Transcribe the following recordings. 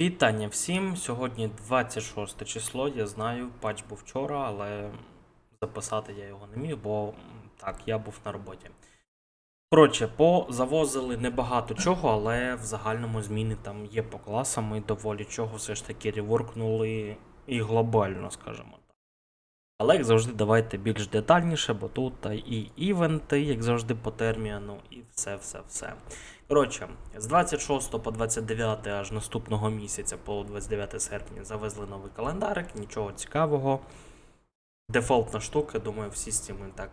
Вітання всім. Сьогодні 26 число. Я знаю, патч був вчора, але записати я його не міг, бо так, я був на роботі. Коротше, позавозили небагато чого, але в загальному зміни там є по класам і доволі чого все ж таки реворкнули і глобально, скажімо так. Але як завжди, давайте більш детальніше, бо тут та і івенти, як завжди, по терміану, і все-все-все. Коротше, з 26 по 29 аж наступного місяця, по 29 серпня, завезли новий календарик, нічого цікавого. Дефолтна штука, думаю, всі з цим так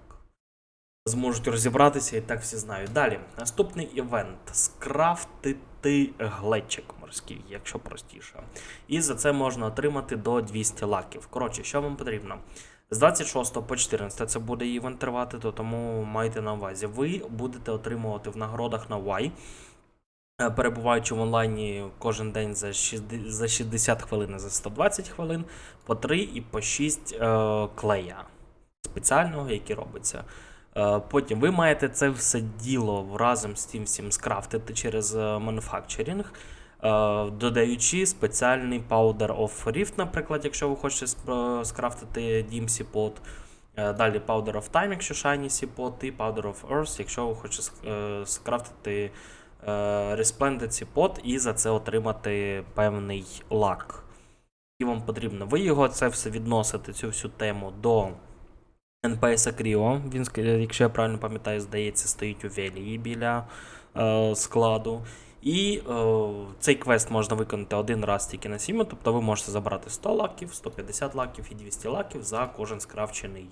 зможуть розібратися і так всі знають. Далі, наступний івент скрафтити глечик морський, якщо простіше. І за це можна отримати до 200 лаків. Коротше, що вам потрібно? З 26 по 14 це буде івент тривати, то тому майте на увазі. Ви будете отримувати в нагородах на Y, е, перебуваючи в онлайні кожен день за 60, за 60 хвилин за 120 хвилин, по 3 і по 6 е, клея спеціального, який робиться. Е, Потім ви маєте це все діло разом з тим всім скрафтити через е, мануфакчерінг, додаючи спеціальний Powder of Rift, наприклад, якщо ви хочете е, скрафтити DMC Pod. Е, Далі Powder of Time, якщо Shiny Сіпот, і Powder of Earth, якщо ви хочете е, скрафтити е, Resplendent Сіпот і за це отримати певний лак. І вам потрібно. Ви його це все відносите, цю всю тему до NPS Кріо. Він, якщо я правильно пам'ятаю, здається, стоїть у Велії біля е, складу. І е, цей квест можна виконати один раз тільки на сім'ю, тобто ви можете забрати 100 лаків, 150 лаків і 200 лаків за кожен скрафчений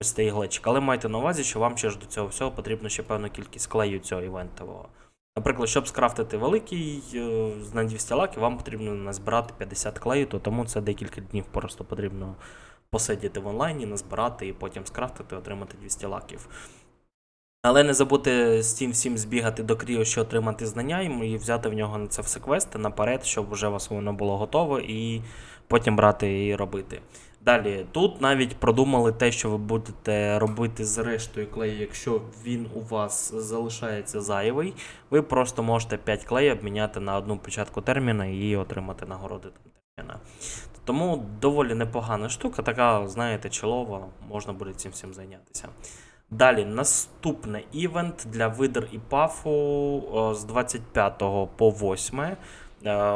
ось цей глечик. Але майте на увазі, що вам ще ж до цього всього потрібно ще певну кількість клею цього івентового. Наприклад, щоб скрафтити великий е, на 200 лаків, вам потрібно назбирати 50 клею, то тому це декілька днів просто потрібно посидіти в онлайні, назбирати і потім скрафтити, отримати 200 лаків. Але не забудьте з цим всім збігати до Кріо, що отримати знання і взяти в нього на це все квести наперед, щоб вже вас воно було готове, і потім брати і робити. Далі, тут навіть продумали те, що ви будете робити з рештою клею, якщо він у вас залишається зайвий, ви просто можете 5 клеїв обміняти на одну початку терміна і отримати нагороди терміна. Тому доволі непогана штука, така, знаєте, чолова, можна буде цим всім зайнятися. Далі, наступний івент для видер і пафу з 25 по 8. Е,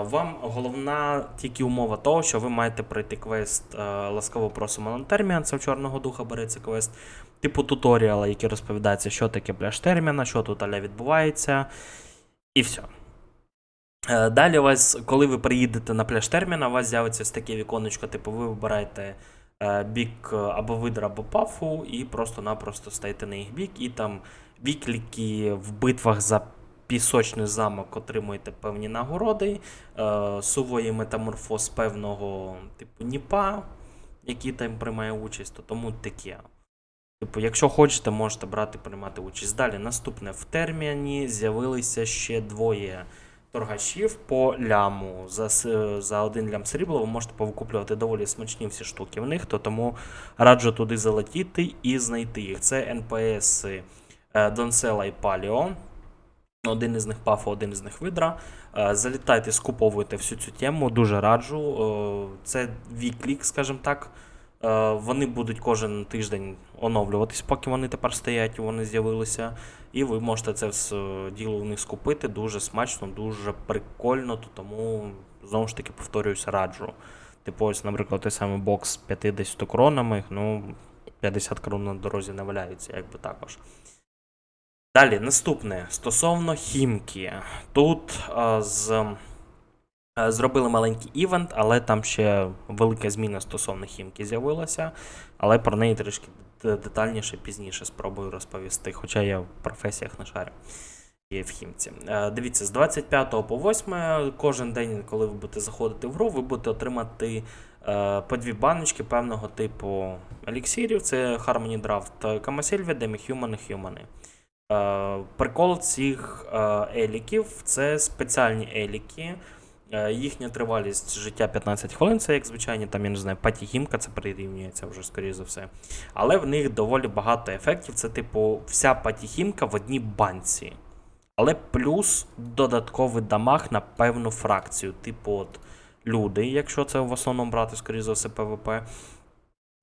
Вам головна тільки умова того, що ви маєте пройти квест е, Ласкаво просимо на термін, це в Чорного Духа береться квест, типу туторіала, який розповідається, що таке пляж терміна, що тут аля відбувається, і все. Е, Далі у вас, коли ви приїдете на пляж терміна, у вас з'явиться ось таке віконечко, типу, ви вибираєте е, бік е, або видра, або пафу, і просто-напросто стаєте на їх бік, і там вікліки в битвах за пісочний замок отримуєте певні нагороди, е, сувої метаморфоз певного типу Ніпа, який там приймає участь, то тому таке. Типу, якщо хочете, можете брати, приймати участь. Далі, наступне в терміні з'явилися ще двоє торгашів по ляму. За, за один лям срібла ви можете повикуплювати доволі смачні всі штуки в них, то тому раджу туди залетіти і знайти їх. Це НПС Донсела і Паліо. Один із них пафо, один із них видра. Е, Залітайте, скуповуйте всю цю тему, дуже раджу. Е, Це віклік, скажімо так. Е, Вони будуть кожен тиждень оновлюватись, поки вони тепер стоять, вони з'явилися. І ви можете це все діло у них скупити. Дуже смачно, дуже прикольно, то тому знову ж таки повторююся, раджу. Типу, ось, наприклад, той самий бокс з 50 коронами, ну, 50 крон на дорозі не валяється, якби також. Далі, наступне стосовно хімки. Тут а, з, а, зробили маленький івент, але там ще велика зміна стосовно хімки з'явилася. Але про неї трішки детальніше пізніше спробую розповісти, хоча я в професіях не шарю. Є в хімці. Е, Дивіться, з 25 по 8 кожен день, коли ви будете заходити в гру, ви будете отримати е, по дві баночки певного типу еліксирів. Це Harmony Draft Камасільві, Humani. Е, Прикол цих е, еліків це спеціальні еліки. Е, Їхня тривалість життя 15 хвилин, це як звичайні, там, я не знаю, патігімка, це прирівнюється вже, скоріше за все. Але в них доволі багато ефектів. Це, типу, вся патіхімка в одній банці. Але плюс додатковий дамаг на певну фракцію, типу от люди, якщо це в основному брати, скоріше за все, ПВП.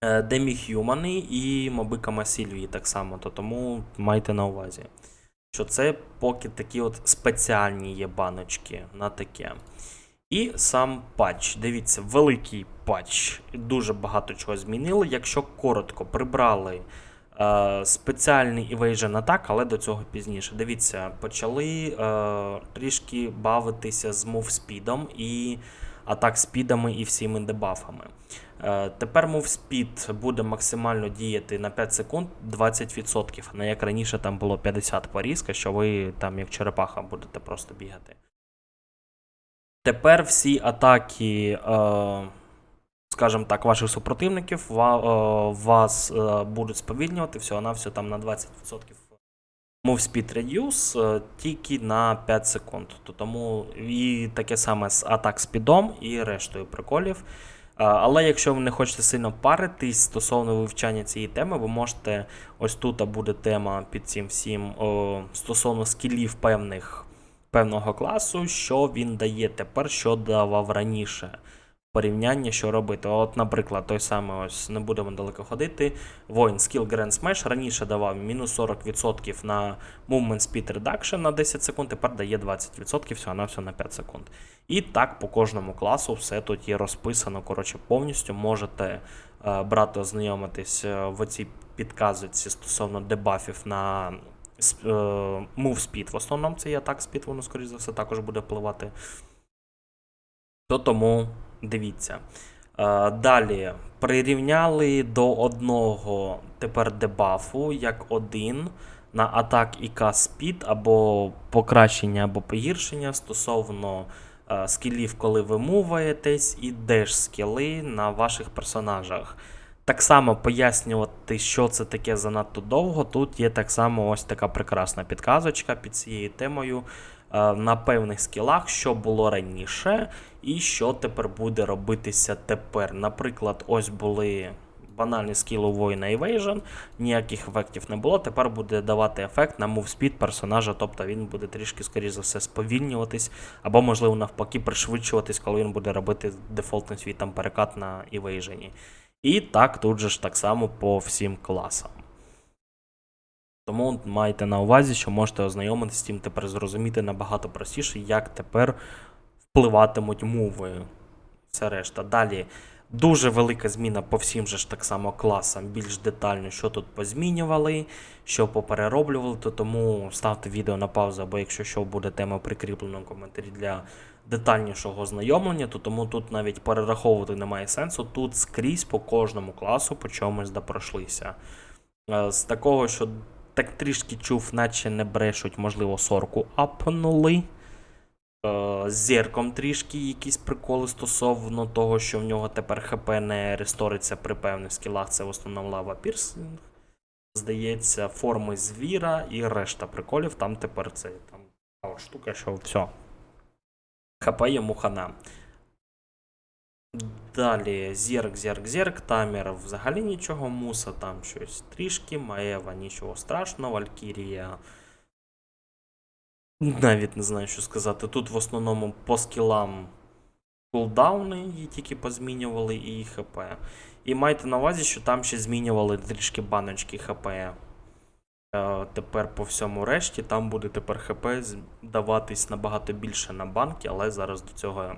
Е, Деміхюмани і моби Камасільвії так само, то тому майте на увазі, що це поки такі от спеціальні є баночки на таке. І сам патч. Дивіться, великий патч. Дуже багато чого змінили. Якщо коротко, прибрали е, спеціальний Evasion Attack, але до цього пізніше. Дивіться, почали е, трішки бавитися з мов спідом і атак спідами і всіми дебафами. Е, Тепер Speed буде максимально діяти на 5 секунд 20%, а не як раніше там було 50 порізка, що ви там як черепаха будете просто бігати. Тепер всі атаки, е, скажімо так, ваших супротивників е, вас будуть сповільнювати всього на там на 20%. Move Speed Reduce е, тільки на 5 секунд. То тому і таке саме з атак спідом і рештою приколів. Е, Але якщо ви не хочете сильно паритись стосовно вивчання цієї теми, ви можете ось тут буде тема під цим всім о, стосовно скілів певних певного класу, що він дає тепер, що давав раніше. Порівняння, що робити. От, наприклад, той самий ось не будемо далеко ходити. Воїн Skill Grand Smash раніше давав мінус 40% на Movement Speed Reduction на 10 секунд, тепер дає 20% всього на все на 5 секунд. І так по кожному класу все тут є розписано. Коротше, повністю можете е, брати, ознайомитись е, в цій підказочці стосовно дебафів на е, Move Speed. В основному це є атак Speed, воно, скоріш за все, також буде впливати. То тому дивіться. Е, Далі прирівняли до одного тепер дебафу як один на атак і каст спід або покращення або погіршення стосовно е, скілів, коли ви муваєтесь, і деш скіли на ваших персонажах. Так само пояснювати, що це таке занадто довго. Тут є так само ось така прекрасна підказочка під цією темою на певних скілах, що було раніше, і що тепер буде робитися тепер. Наприклад, ось були банальні скіли воїна Evasion, ніяких ефектів не було. Тепер буде давати ефект на speed персонажа, тобто він буде трішки, скоріш за все, сповільнюватись, або, можливо, навпаки, пришвидшуватись, коли він буде робити дефолтний свій там перекат на Evasion. І так, тут же ж так само по всім класам. Тому майте на увазі, що можете ознайомитися з тим тепер зрозуміти набагато простіше, як тепер впливатимуть мови. Все решта. Далі дуже велика зміна по всім же ж так само класам, більш детально, що тут позмінювали, що поперероблювали, то тому ставте відео на паузу, або якщо що буде тема прикріплена в коментарі для детальнішого ознайомлення, то тому тут навіть перераховувати немає сенсу. Тут скрізь по кожному класу по чомусь да пройшлися. Е, З такого, що так трішки чув, наче не брешуть, можливо, сорку апнули. Е, З зірком трішки якісь приколи стосовно того, що в нього тепер ХП не ресториться при певних скілах, це в основному лава пірсинг. Здається, форми звіра і решта приколів. Там тепер це там та штука, що все. ХП йому хана. Далі зірк, зірк, зірк, тамір взагалі нічого, муса там щось трішки, Маева нічого страшного, Валькірія. Навіть не знаю, що сказати. Тут в основному по скілам кулдауни її тільки позмінювали і ХП. І майте на увазі, що там ще змінювали трішки баночки ХП. Е, Тепер по всьому решті там буде тепер ХП даватись набагато більше на банки, але зараз до цього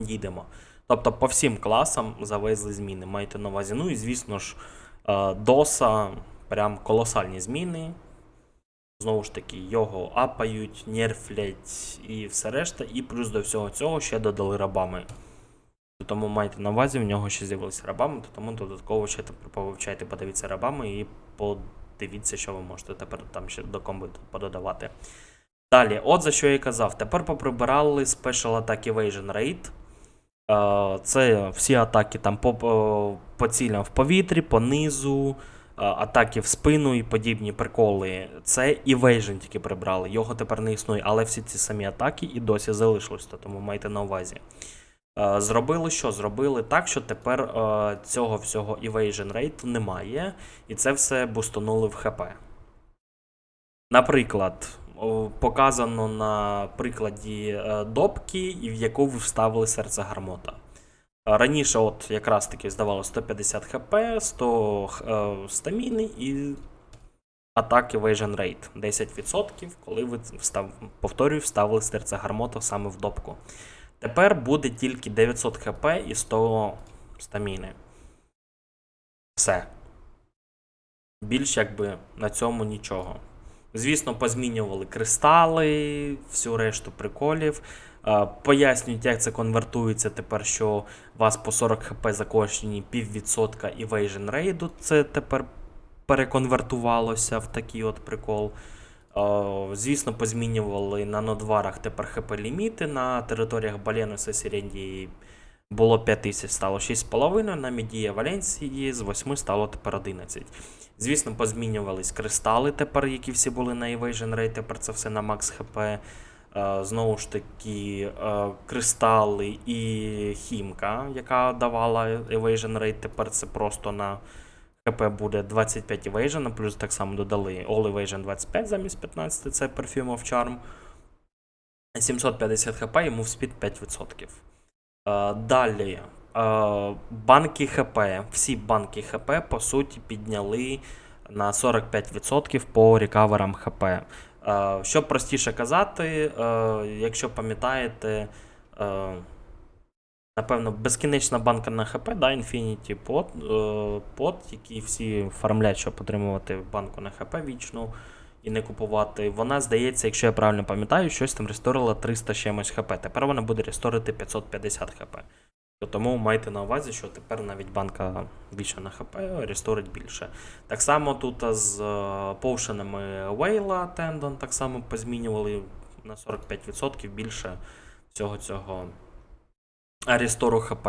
дійдемо. Тобто по всім класам завезли зміни, майте на увазі. Ну і звісно ж, е, доса, прям колосальні зміни. Знову ж таки, його апають, нерфлять і все решта. І плюс до всього цього ще додали рабами. Тому майте на увазі, в нього ще з'явилися рабами, тому додатково ще повивчайте, подивіться рабами і подивіться, що ви можете тепер там ще до комби пододавати. Далі, от за що я і казав, тепер поприбирали Special Attack Evasion Rate. Е, Це всі атаки там по, по, цілям в повітрі, по низу, е, атаки в спину і подібні приколи. Це Evasion тільки прибрали, його тепер не існує, але всі ці самі атаки і досі залишились, то тому майте на увазі. Е, Зробили що? Зробили так, що тепер цього всього Evasion Rate немає, і це все бустанули в ХП. Наприклад, показано на прикладі е, допки, в яку ви вставили серце гармота. Раніше, от якраз таки здавало 150 хп, 100 е, стаміни і атаки Evasion Rate 10%, коли ви встав, повторюю, вставили серце гармота саме в допку. Тепер буде тільки 900 хп і 100 стаміни. Все. Більш якби на цьому нічого. Звісно, позмінювали кристали, всю решту приколів. Е, Пояснюють, як це конвертується тепер, що у вас по 40 хп закошені піввідсотка evasion рейду. Це тепер переконвертувалося в такий от прикол. Е, Звісно, позмінювали на нодварах тепер хп ліміти. На територіях Баленуса Сірендії було 5000, стало 6,5, на Медія Валенсії з 8 стало тепер 11. Звісно, позмінювались кристали тепер, які всі були на Evasion Rate, тепер це все на Max HP. Е, Знову ж таки, е, кристали і хімка, яка давала Evasion Rate, тепер це просто на ХП буде 25 Evasion, плюс так само додали All Evasion 25 замість 15, це Perfume of Charm. 750 хп і Move Speed 5%. Е, Далі. е, Банки ХП. Всі банки ХП, по суті, підняли на 45% по рекаверам ХП. Е, Щоб простіше казати, якщо пам'ятаєте, напевно, безкінечна банка на ХП, да, Infinity Pot, які всі фармлять, щоб отримувати банку на ХП вічну і не купувати. Вона, здається, якщо я правильно пам'ятаю, щось там ресторила 300 чимось ХП. Тепер вона буде ресторити 550 ХП. Тому майте на увазі, що тепер навіть банка більше на ХП ресторить більше. Так само тут з повшинами Вейла Тендон так само позмінювали на 45% більше всього цього рестору ХП.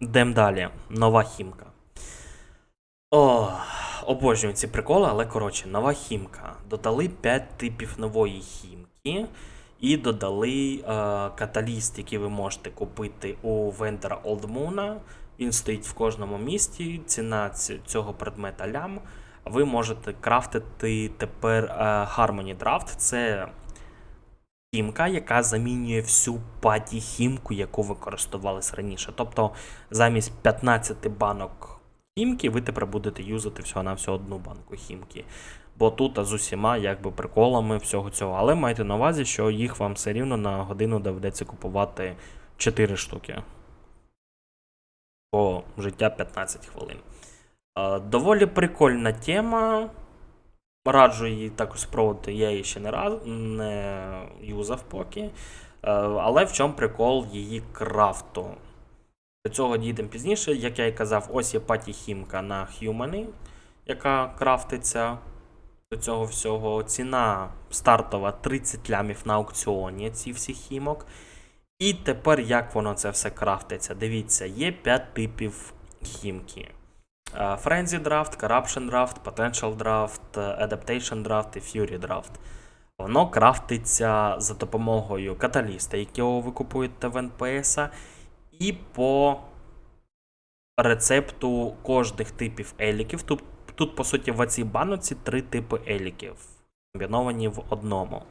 Йдемо далі. Нова хімка. О, обожнюю ці приколи, але коротше, нова хімка. Додали 5 типів нової хімки. І додали е, каталіст, який ви можете купити у вендора Old Moon. Він стоїть в кожному місті. Ціна цього предмета лям. Ви можете крафтити тепер е, Harmony Draft. Це хімка, яка замінює всю паті хімку, яку ви користувались раніше. Тобто замість 15 банок хімки, ви тепер будете юзати всього на всього одну банку хімки. Бо тут з усіма якби приколами всього цього. Але майте на увазі, що їх вам все рівно на годину доведеться купувати 4 штуки. По життя 15 хвилин. Доволі прикольна тема. Раджу її також спробувати, я її ще не раз не юзав поки. Але в чому прикол її крафту? До цього дійдемо пізніше. Як я і казав, ось є паті хімка на Humani, яка крафтиться до цього всього. Ціна стартова 30 лямів на аукціоні ці всі хімок. І тепер як воно це все крафтиться? Дивіться, є 5 типів хімки. Е, Frenzy Draft, Corruption Draft, Potential Draft, Adaptation Draft і Fury Draft. Воно крафтиться за допомогою каталіста, якого ви купуєте в НПС, і по рецепту кожних типів еліків. Тут, тут по суті, в цій баноці три типи еліків, комбіновані в одному.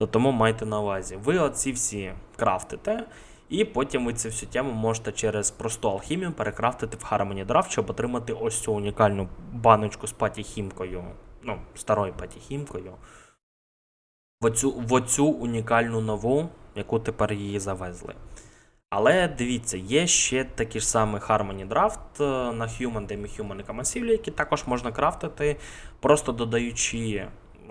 То тому майте на увазі. Ви оці всі крафтите, і потім ви цю всю тему можете через просту алхімію перекрафтити в Harmony Draft, щоб отримати ось цю унікальну баночку з патіхімкою, ну, старою патіхімкою. В оцю, в оцю унікальну нову, яку тепер її завезли. Але дивіться, є ще такі ж самі Harmony Draft е, на Human, Demi-Human і Common які також можна крафтити, просто додаючи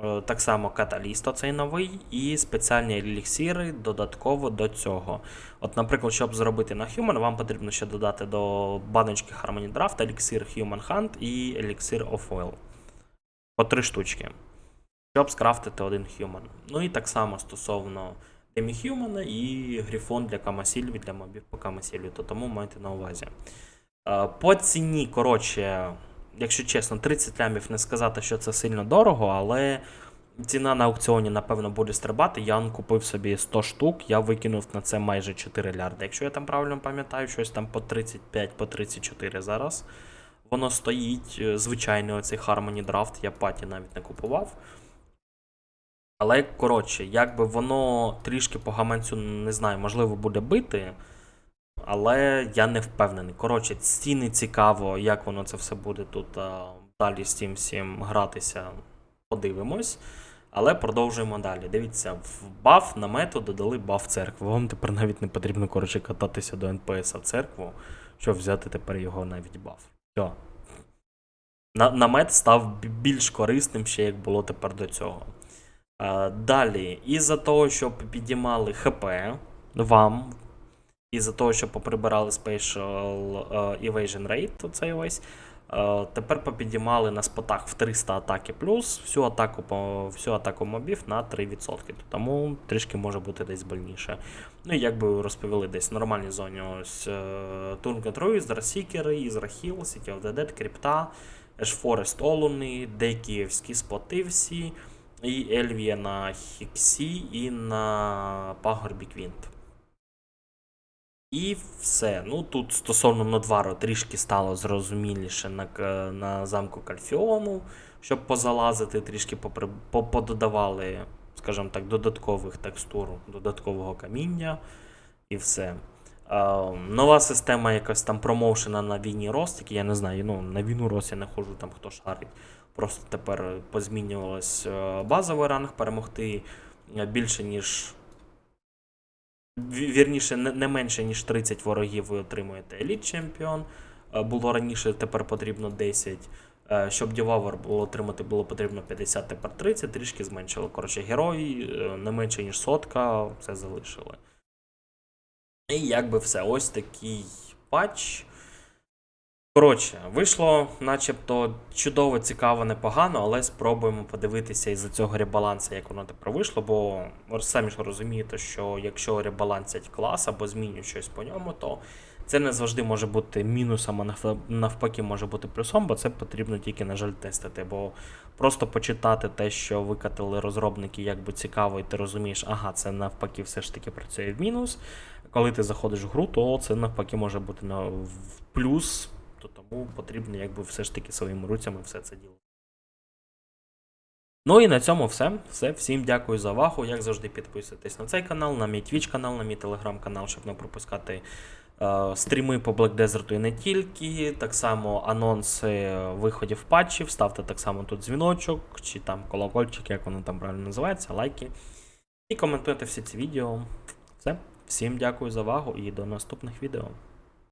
е, так само каталіст, оцей новий, і спеціальні еліксири додатково до цього. От, наприклад, щоб зробити на Human, вам потрібно ще додати до баночки Harmony Draft еліксир Human Hunt і еліксир of Oil. По три штучки. Щоб скрафтити один Human. Ну і так само стосовно Деміхюмана і Грифон для Камасільві, для мобів по Камасільві, то тому майте на увазі. Е, По ціні, коротше, якщо чесно, 30 лямів не сказати, що це сильно дорого, але ціна на аукціоні, напевно, буде стрибати. Я купив собі 100 штук, я викинув на це майже 4 лярди. Якщо я там правильно пам'ятаю, щось там по 35, по 34 зараз. Воно стоїть, е, звичайний оцей Harmony Draft, я паті навіть не купував. Але коротше, якби воно трішки по гаманцю не знаю, можливо, буде бити. Але я не впевнений. Коротше, ціни цікаво, як воно це все буде тут а, далі з цим всім гратися. Подивимось. Але продовжуємо далі. Дивіться, в баф на мету додали баф церкви. Вам тепер навіть не потрібно коротше кататися до НПС в церкву, щоб взяти тепер його навіть баф. Все. Намет став більш корисним ще як було тепер до цього. А, далі, із-за того, що підіймали ХП вам, із-за того, що поприбирали Spatial е, Evasion Rate, оцей весь, е, тепер попідіймали на спотах в 300 атаки плюс всю атаку, всю атаку мобів на 3%. Тому трішки може бути десь больніше. Ну і як би розповіли, десь в нормальній зоні ось Турнкет Руїз, Зарсікери, Ізрахіл, City of the Dead, Крипта, Ешфорест Олуни, Декіївські споти всі, і Ельвія на Хіксі і на пагорбі Квінт. І все. Ну тут стосовно Нодвару трішки стало зрозуміліше на, на замку Кальфіону, щоб позалазити, трішки попри, пододавали, скажімо так, додаткових текстур, додаткового каміння і все. А, нова система якась там промоушена на війні Ростик, я не знаю, ну на війну Рост я не ходжу, там хто шарить. Просто тепер позмінювалось е, базовий ранг перемогти е, більше, ніж Вірніше, не, менше, ніж 30 ворогів ви отримуєте еліт чемпіон. Е, Було раніше, тепер потрібно 10. Е, Щоб Дівавер було отримати, було потрібно 50, тепер 30, трішки зменшили. Коротше, герої е, не менше, ніж сотка, це залишили. І якби все, ось такий патч. Коротше, вийшло начебто чудово, цікаво, непогано, але спробуємо подивитися із-за цього ребалансу, як воно тепер вийшло, бо самі ж розумієте, що якщо ребалансять клас або змінюють щось по ньому, то це не завжди може бути мінусом, а навпаки може бути плюсом, бо це потрібно тільки, на жаль, тестити. Бо просто почитати те, що викатили розробники, якби цікаво, і ти розумієш, ага, це навпаки все ж таки працює в мінус. Коли ти заходиш в гру, то це навпаки може бути в плюс, то тому потрібно якби все ж таки своїми руцями все це діло. Ну і на цьому все. Все. Всім дякую за увагу. Як завжди, підписуйтесь на цей канал, на мій Twitch канал, на мій телеграм канал, щоб не пропускати е, стріми по Black Desert і не тільки. Так само анонси виходів патчів. Ставте так само тут дзвіночок, чи там колокольчик, як воно там правильно називається, лайки. І коментуйте всі ці відео. Все. Всім дякую за увагу і до наступних відео.